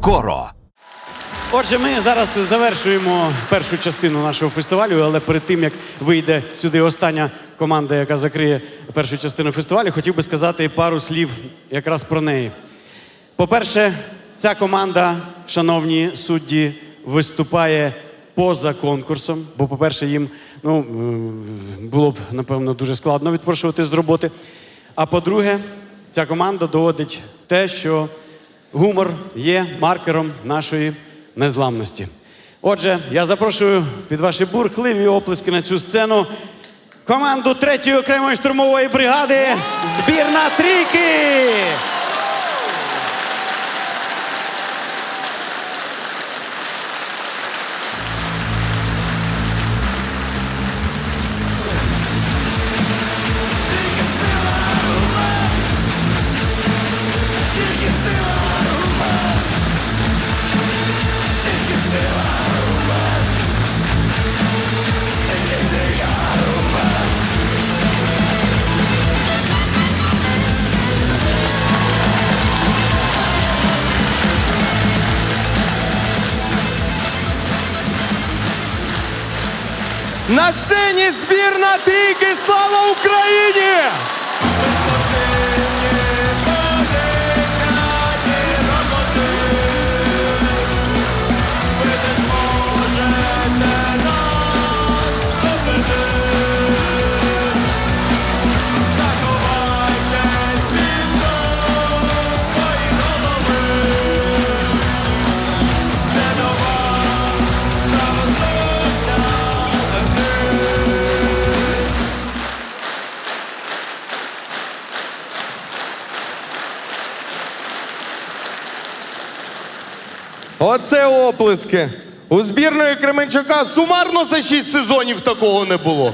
скоро. Отже, ми зараз завершуємо першу частину нашого фестивалю, але перед тим як вийде сюди остання команда, яка закриє першу частину фестивалю, хотів би сказати пару слів якраз про неї. По-перше, ця команда, шановні судді, виступає поза конкурсом, бо, по-перше, їм ну, е, було б, напевно, дуже складно відпрошувати з роботи. А по-друге, ця команда доводить те, що гумор є маркером нашої незламності. Отже, я запрошую під ваші бурхливі оплески на цю сцену команду 3-ї окремої штурмової бригади збірна трійки. На сцені збірна трійки Слава Україні! Оце оплески. У збірної Кременчука сумарно за шість сезонів такого не було.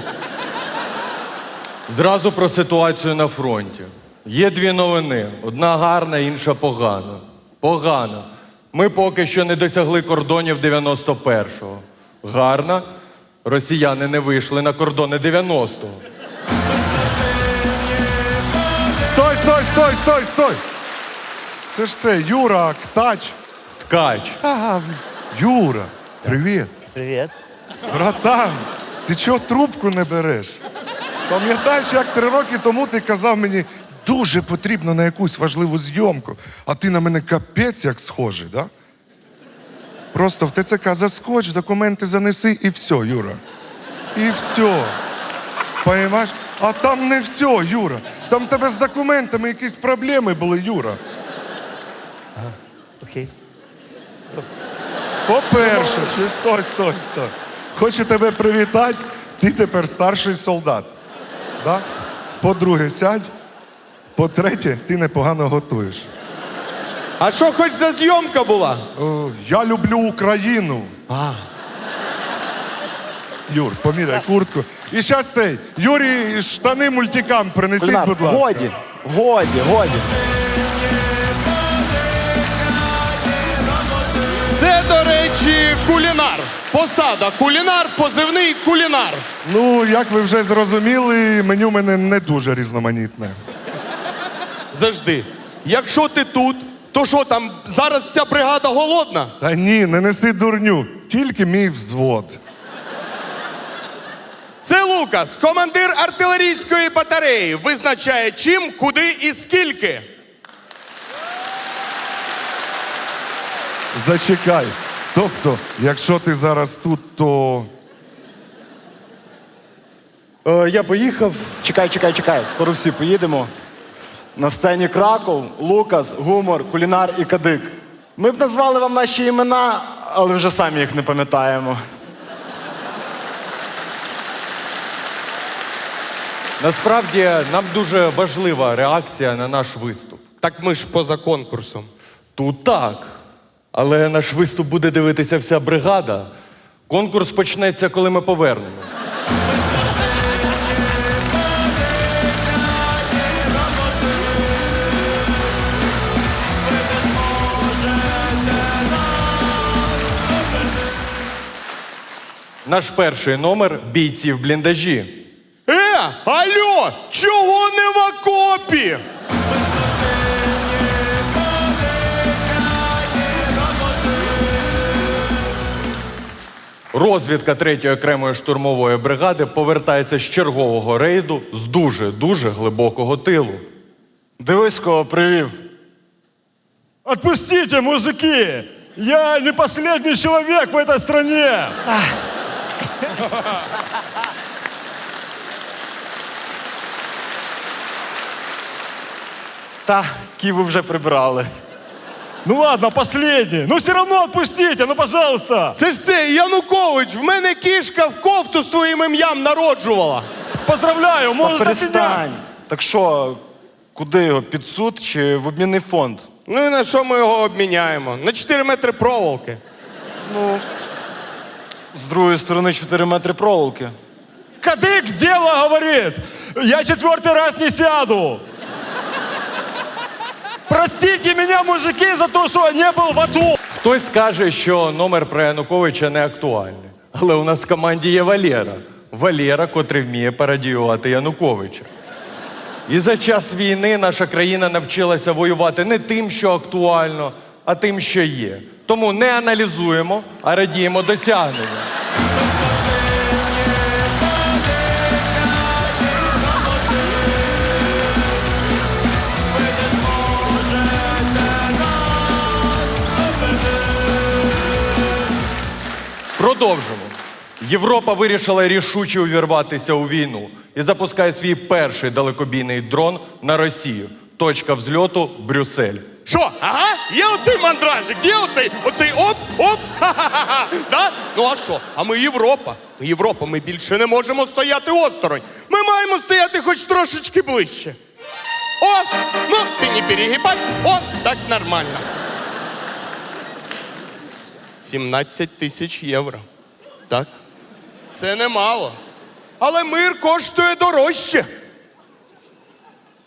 Зразу про ситуацію на фронті. Є дві новини: одна гарна, інша погана. Погана. Ми поки що не досягли кордонів 91-го. Гарна. Росіяни не вийшли на кордони 90-го. Стой, стой, стой, стой, стой! Це ж це Юра Ктач. Ткач. Юра, привіт. Привіт. Братан, ти чого трубку не береш? Пам'ятаєш, як три роки тому ти казав мені, дуже потрібно на якусь важливу зйомку, а ти на мене капець як схожий, да? Просто в ТЦК заскоч, документи занеси і все, Юра. І все. Понимаєш? А там не все, Юра. Там в тебе з документами якісь проблеми були, Юра. Окей. По-перше, чи стой, стой, стой. Хочу тебе привітати, ти тепер старший солдат. Да? По-друге, сядь. По-третє, ти непогано готуєш. А що хоч за зйомка була? О, я люблю Україну. А. Юр, поміряй куртку. І зараз цей. Юрій, штани мультикам принесіть, будь ласка. годі, годі, годі. Кулінар. Посада кулінар, позивний кулінар. Ну, як ви вже зрозуміли, меню в мене не дуже різноманітне. Завжди. Якщо ти тут, то що там зараз вся бригада голодна? Та ні, не неси дурню, тільки мій взвод. Це Лукас, командир артилерійської батареї. Визначає чим, куди і скільки. Зачекай. Тобто, якщо ти зараз тут, то. Е, я поїхав. Чекай, чекай, чекай. Скоро всі поїдемо. На сцені Краков, Лукас, Гумор, Кулінар і Кадик. Ми б назвали вам наші імена, але вже самі їх не пам'ятаємо. Насправді нам дуже важлива реакція на наш виступ. Так ми ж поза конкурсом. Тут так. Але наш виступ буде дивитися вся бригада. Конкурс почнеться, коли ми повернемось. Наш перший номер бійці в бліндажі. Е, алло, чого не в окопі? Розвідка 3-ї окремої штурмової бригади повертається з чергового рейду з дуже дуже глибокого тилу. Дивись, кого привів. Отпустите, мужики! Я не последний человек в этой стране! Та, Ківу вже прибрали. Ну ладно, последний. Ну все равно отпустите, ну пожалуйста! Це ж це, Янукович, в мене кішка в кофту з твоїм ім'ям народжувала. Поздравляю, можешь перестань. Так що, куди його? Під суд чи в обмінний фонд? Ну і на що ми його обміняємо? На 4 метри проволоки. Ну. З другої сторони 4 метри проволоки. Кадык дело говорит! Я четвертый раз не сяду! Простите меня, мужики, за то, что не был в АТО! Хтось скаже, що номер про Януковича не актуальний. Але у нас в команді є Валера. Валера, котрий вміє пародіювати Януковича. І за час війни наша країна навчилася воювати не тим, що актуально, а тим, що є. Тому не аналізуємо, а радіємо досягненням. Продовжимо. Європа вирішила рішуче увірватися у війну і запускає свій перший далекобійний дрон на Росію. Точка взльоту Брюссель. Що? Ага? Є оцей мандражик, є оцей, оцей оп, оп, ха-ха-ха. Да? Ну а що? А ми Європа. Ми Європа, ми більше не можемо стояти осторонь. Ми маємо стояти хоч трошечки ближче. О, ну ти не перегибай. О, так нормально. 17 тисяч євро. Так? Це немало. Але мир коштує дорожче.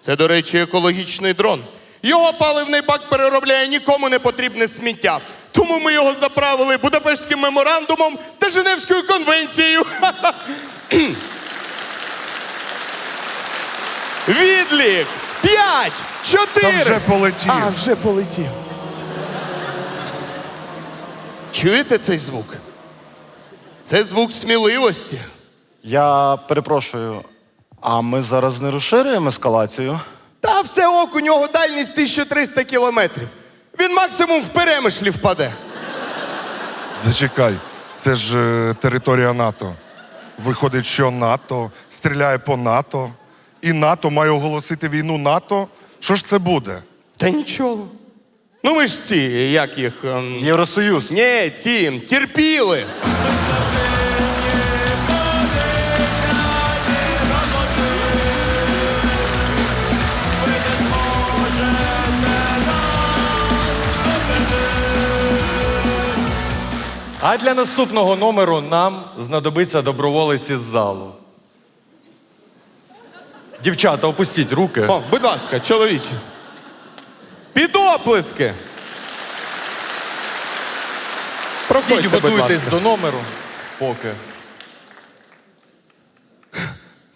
Це, до речі, екологічний дрон. Його паливний бак переробляє нікому не потрібне сміття. Тому ми його заправили Будапештським меморандумом та Женевською конвенцією. Відлік! П'ять! Чотири! Та вже полетів. А, вже полетів. Чуєте цей звук? Це звук сміливості. Я перепрошую, а ми зараз не розширюємо ескалацію? Та все ок, у нього дальність 1300 кілометрів. Він максимум в перемишлі впаде. Зачекай, це ж е, територія НАТО. Виходить, що НАТО стріляє по НАТО, і НАТО має оголосити війну НАТО. Що ж це буде? Та нічого. Ну ми ж ці, як їх. ем, Євросоюз. Ні, ці терпіли. А для наступного номеру нам знадобиться доброволець із залу. Дівчата, опустіть руки. О, будь ласка, чоловіче. Під оплески. Ідіть, Проходьте, будь готуйтесь ласка. до номеру. Поки.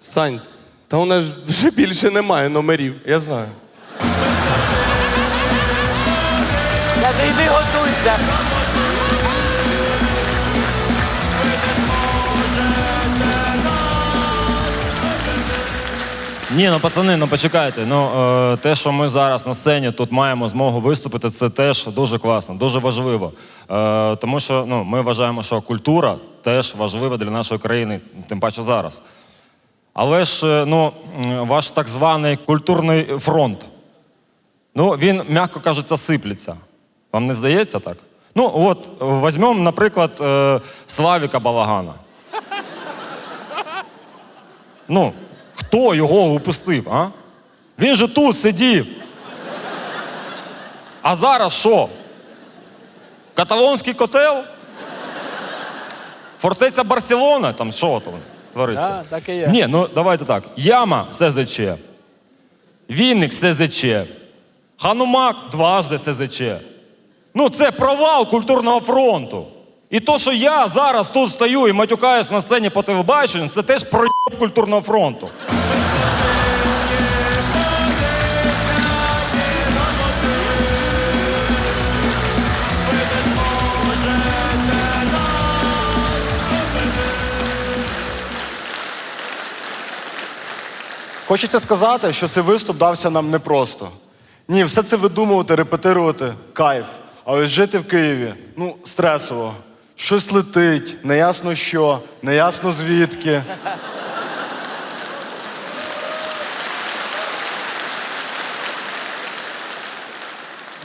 Сань, та у нас ж вже більше немає номерів. Я знаю. Ні, ну пацани, ну почекайте. Ну е, те, що ми зараз на сцені тут маємо змогу виступити, це теж дуже класно, дуже важливо. Е, тому що ну, ми вважаємо, що культура теж важлива для нашої країни, тим паче зараз. Але ж е, ну, ваш так званий культурний фронт, ну він, м'яко кажучи, сиплеться. Вам не здається так? Ну, от візьмемо, наприклад, е, Славіка Балагана. Ну, хто його упустив, а? Він же тут сидів. А зараз що? Каталонський котел? Фортеця Барселона? Там що там твориться? Да, так і є. Ні, ну давайте так. Яма СЗЧ. Вінник СЗЧ. Ханумак дважди СЗЧ. Ну, це провал культурного фронту. І то, що я зараз тут стою і матюкаюсь на сцені по телебаченню, це теж проєб культурного фронту. Хочеться сказати, що цей виступ дався нам непросто. Ні, все це видумувати, репетирувати кайф. А ось жити в Києві ну, стресово. Щось летить, неясно що, неясно звідки.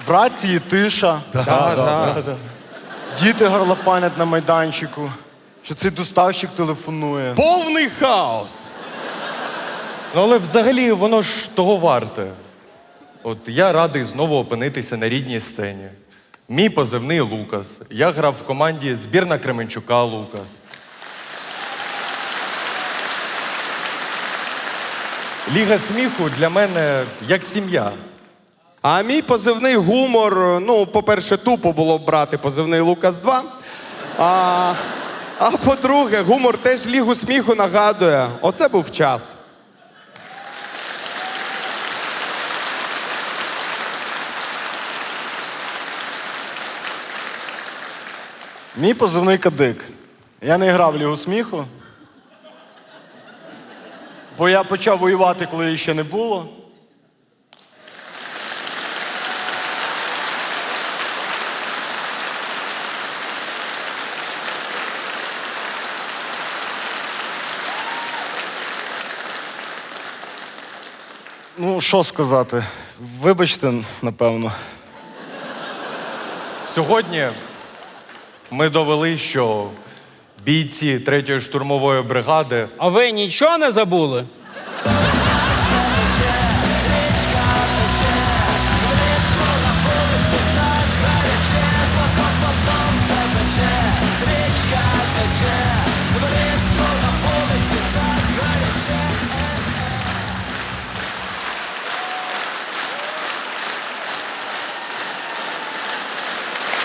В рації тиша. Діти горлопанять на майданчику, що цей доставщик телефонує. Повний хаос. Ну, але взагалі воно ж того варте. От я радий знову опинитися на рідній сцені. Мій позивний Лукас. Я грав в команді збірна Кременчука Лукас. Ліга сміху для мене як сім'я. А мій позивний гумор. Ну, по-перше, тупо було б брати позивний Лукас 2. А, а по-друге, гумор теж лігу сміху нагадує. Оце був час. Мій позивний кадик. Я не грав Лігу сміху. Бо я почав воювати, коли її ще не було. Ну, що сказати? Вибачте, напевно. Сьогодні ми довели, що бійці 3-ї штурмової бригади А ви нічого не забули?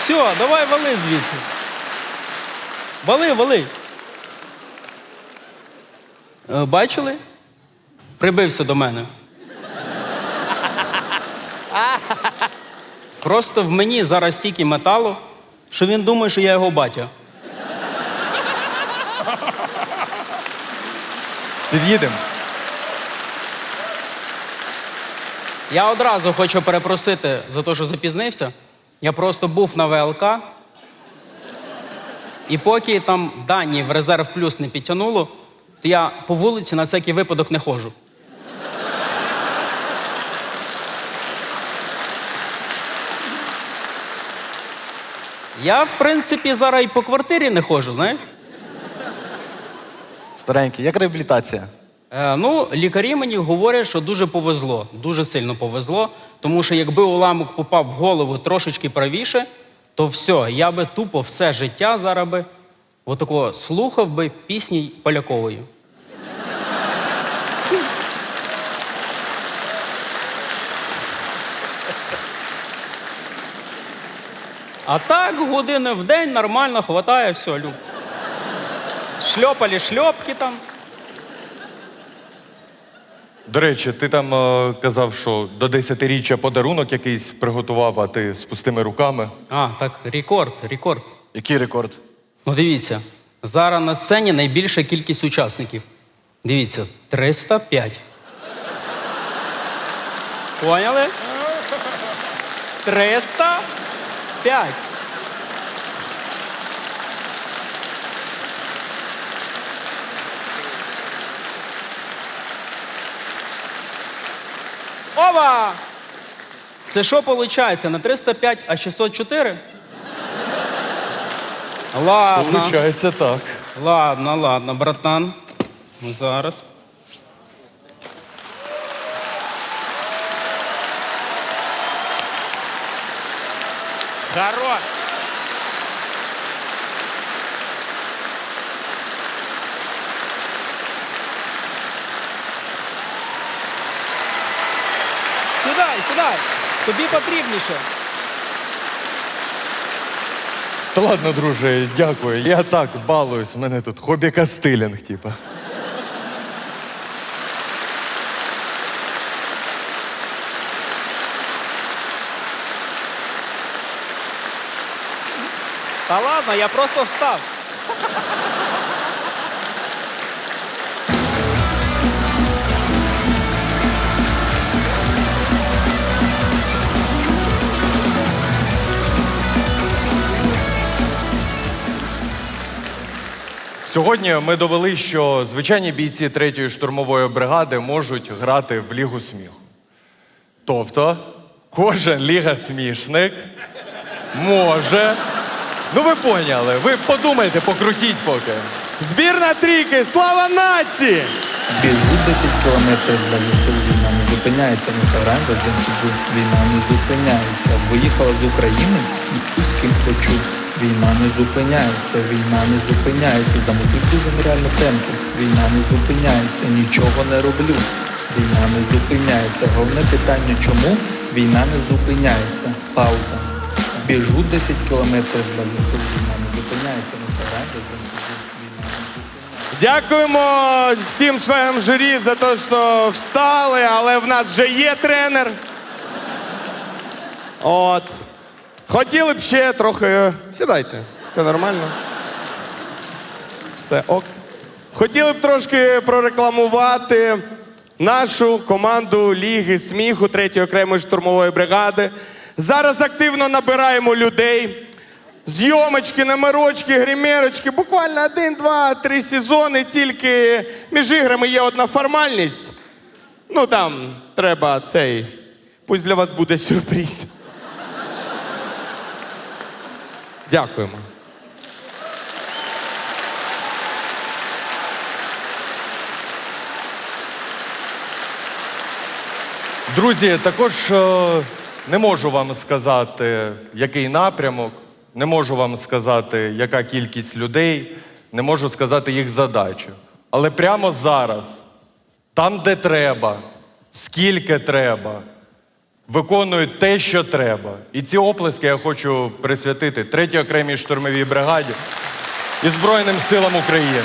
Все, давай вали звідси. Вали, вали. Е, Бачили? Прибився до мене. Просто в мені зараз стільки металу, що він думає, що я його батя. під'їдемо. Я одразу хочу перепросити за те, що запізнився. Я просто був на ВЛК. І поки там дані в резерв плюс не підтягнуло, то я по вулиці на всякий випадок не ходжу. Я, в принципі, зараз і по квартирі не ходжу, знаєш? Старенький, як реабілітація? Е, ну, лікарі мені говорять, що дуже повезло, дуже сильно повезло, тому що якби уламок попав в голову трошечки правіше, то все, я би тупо все життя зараз би отако слухав би пісні Полякової. А так години в день нормально хватає, все, люб. Шльопали шльопки там. До речі, ти там е, казав, що до 10-річчя подарунок якийсь приготував, а ти з пустими руками. А, так, рекорд, рекорд. Який рекорд? Ну дивіться, зараз на сцені найбільша кількість учасників. Дивіться, 305. Поняли? 305. Ова! Це що виходить? На 305, а 604? Ладно. Получається так. Ладно, ладно, братан. Зараз. Хорош. Сідай, сідай. Тобі потрібніше. Та ладно, друже, дякую. Я так балуюсь. У мене тут хобі кастилінг, типа. Та ладно, я просто встав. Сьогодні ми довели, що звичайні бійці третьої штурмової бригади можуть грати в Лігу сміху. Тобто, кожен ліга смішник може. Ну ви поняли, ви подумайте, покрутіть поки. Збірна трійки, слава нації! Біжу 10 кілометрів для ЗСУ, війна не зупиняється, в інстаграм один сиджу, війна не зупиняється. Виїхала з України і з ким хочу. Війна не зупиняється, війна не зупиняється. Замутив дуже нереально темпу. Війна не зупиняється, нічого не роблю. Війна не зупиняється. Головне питання, чому війна не зупиняється? Пауза. Біжу 10 кілометрів для ЗСУ, війна не зупиняється, в інстаграм війна не зупиняється. Дякуємо всім членам журі за те, що встали, але в нас вже є тренер. От. Хотіли б ще трохи. Сідайте, це нормально. Все ок. Хотіли б трошки прорекламувати нашу команду Ліги сміху 3-ї окремої штурмової бригади. Зараз активно набираємо людей. Зйомочки, номерочки, гримерочки. Буквально один, два, три сезони. Тільки між іграми є одна формальність. Ну там треба цей. Пусть для вас буде сюрприз. Дякуємо. Друзі, також е, не можу вам сказати, який напрямок, не можу вам сказати, яка кількість людей, не можу сказати їх задачу. Але прямо зараз, там, де треба, скільки треба, виконують те, що треба. І ці оплески я хочу присвятити 3-й окремій штурмовій бригаді і Збройним силам України.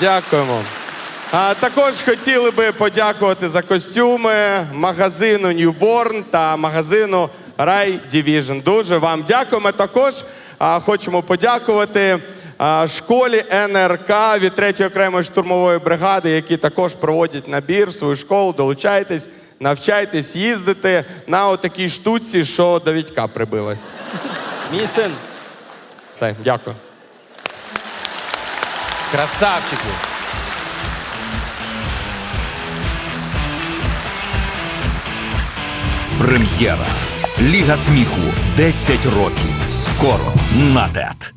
Дякуємо. А також хотіли би подякувати за костюми магазину Newborn та магазину Rai Division. Дуже вам дякуємо. Також а, хочемо подякувати а, школі НРК від 3-ї окремої штурмової бригади, які також проводять набір в свою школу. Долучайтесь, навчайтесь їздити на отакій штуці, що до Вітька прибилась. Мій син. Все, дякую. Красавчики. Прем'єра. Ліга сміху 10 років. Скоро на ТЕТ.